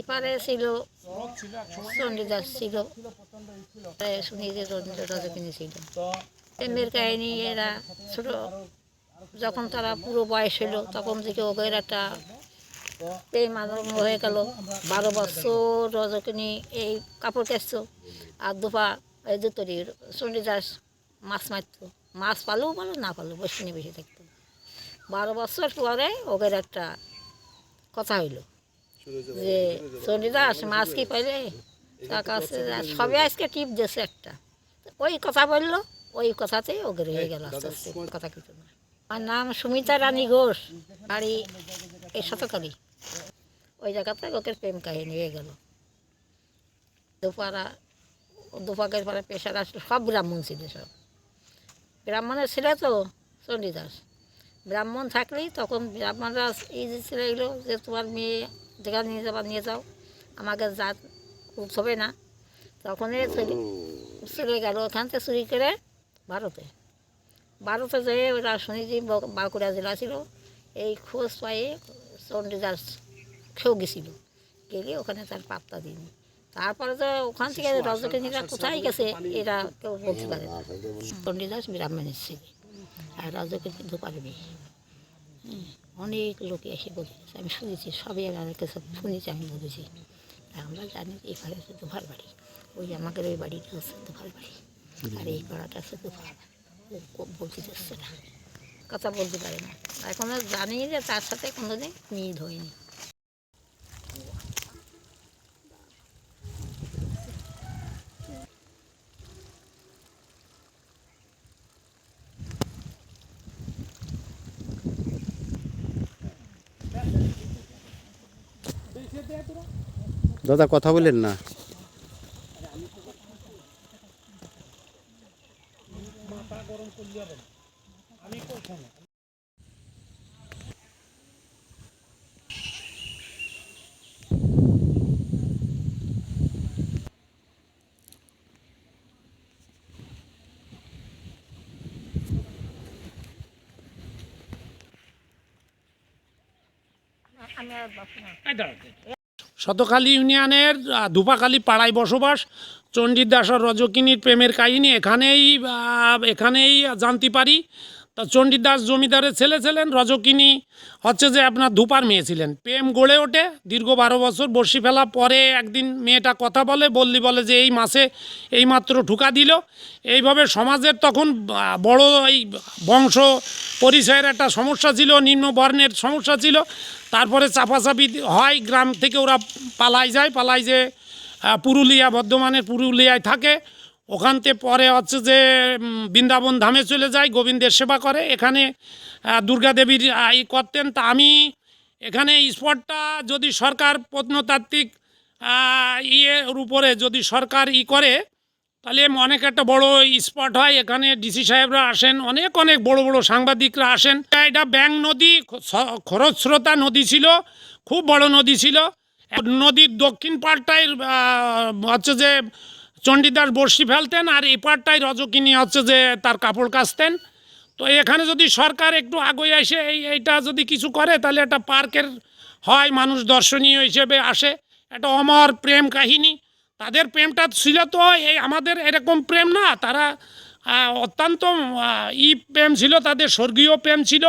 এপারে ছিল চণ্ডীদাস ছিল শুনি যে রজকিনী ছিল। প্রেমের কাহিনী, এরা ছোট, যখন তারা পুরো বয়স হলো, তখন থেকে ওদের একটা প্রেম আনন্দ হয়ে গেল। বারো বছর রজকিনী এই কাপড় কেচতো আর দুপা এই দুতরি চণ্ডীদাস মাছ মারতো। মাছ পালেও পালো, না পালো, বসে নিয়ে বেশি থাকতো। বারো বছর পরে ওদের একটা কথা হইল। যে চণ্ডীদাস মাছ কি পাইলে? তার কাছে সবে আজকে টিপ দিয়েছে একটা। ওই কথা বলল, ওই কথাতেই ওদের হয়ে গেল আস্তে আস্তে, কথা কিছু আমার নাম সুমিতা রানী ঘোষ, বাড়ি এই শতকালী। ওই জায়গাতে ওকে প্রেম কাহিনী হয়ে গেল। দুপাড়া, দুপাকের পরে পেশার আসলো সব ব্রাহ্মণ ছিল সব। ব্রাহ্মণের ছেলে তো চণ্ডীদাস ব্রাহ্মণ থাকলেই তখন ব্রাহ্মণরা এই যে ছেলে এলো যে তোমার মেয়ে যেখানে নিয়ে যাবা নিয়ে যাও। আমাকে জাত হবে না তখন এ চলে। গেল ওখান থেকে চুরি করে ভারতে। ভারতে যেয়ে ওরা শুনেছি বাঁকুড়া জেলা ছিল। এই খোঁজ পায়ে চণ্ডীদাস খেয়েও গেছিল। গেলে ওখানে তার পাত্তা দিইনি। তারপরে তো ওখান থেকে রজকিনীরা কোথায় গেছে এরা কেউ বলতে পারে না। চণ্ডীদাস ব্রাহ্মণের ছেলে আর রজকিনী দুপারে মেয়ে অনেক লোকে এসে বলেছে আমি শুনেছি সবই আমার কাছে শুনেছি আমি বলেছি। তা আমরা জানি যে এই পাড়ে হচ্ছে দুভার বাড়ি। ওই আমাদের ওই বাড়িটা হচ্ছে দুভার বাড়ি। আর এই পাড়াটা হচ্ছে দুভার। বলতে চাচ্ছে না। কথা বলতে পারে না। এখন জানি যে তার সাথে কোনোদিন মিল হয়নি। দাদা কথা বলেন না। আমি আর বাসি না। শতখালী ইউনিয়নের ধূপাখালী পাড়ায় বসবাস চণ্ডীদাস আর রজকিনীর প্রেমের কাহিনী এখানেই এখানেই জানতে পারি। তা চণ্ডীদাস জমিদারের ছেলে ছিলেন রজকিনী। হচ্ছে যে আপনার ধুপার মেয়ে ছিলেন। প্রেম গড়ে ওঠে, দীর্ঘ বারো বছর বর্ষি ফেলা পরে একদিন মেয়েটা কথা বলে, বললি বলে যে এই মাসে এইমাত্র ঠুকা দিল। এইভাবে সমাজের তখন বড় এই বংশ পরিচয়ের একটা সমস্যা ছিল, নিম্ন বর্ণের সমস্যা ছিল। তারপরে চাপাচাপি হয়, গ্রাম থেকে ওরা পালাই যায়, পালাই যে পুরুলিয়া, বর্ধমানের পুরুলিয়ায় থাকে। ওখান থেকে পরে হচ্ছে যে বৃন্দাবন ধামে চলে যায়, গোবিন্দের সেবা করে। এখানে দুর্গা দেবীর ই করতেন। তা আমি এখানে স্পটটা যদি সরকার প্রত্নতাত্ত্বিক ইয়ের উপরে যদি সরকার ই করে, তাহলে অনেক একটা বড় স্পট হয়। এখানে ডিসি সাহেবরা আসেন, অনেক অনেক বড় বড় সাংবাদিকরা আসেন। এটা ব্যাং নদী খরস্রোতা নদী ছিল, খুব বড় নদী ছিল। নদীর দক্ষিণ পাড়টায় হচ্ছে যে চণ্ডীদাস বর্ষি ফেলতেন আর এই পাড়টায় রজকিনী হচ্ছে যে তার কাপড় কাচতেন। তো এখানে যদি সরকার একটু আগে এসে এই এইটা যদি কিছু করে, তাহলে একটা পার্কের হয়, মানুষ দর্শনীয় হিসেবে আসে। একটা অমর প্রেম কাহিনী। তাদের প্রেমটা ছিল তো, এই আমাদের এরকম প্রেম না, তারা অত্যন্ত ই প্রেম ছিল, তাদের স্বর্গীয় প্রেম ছিল।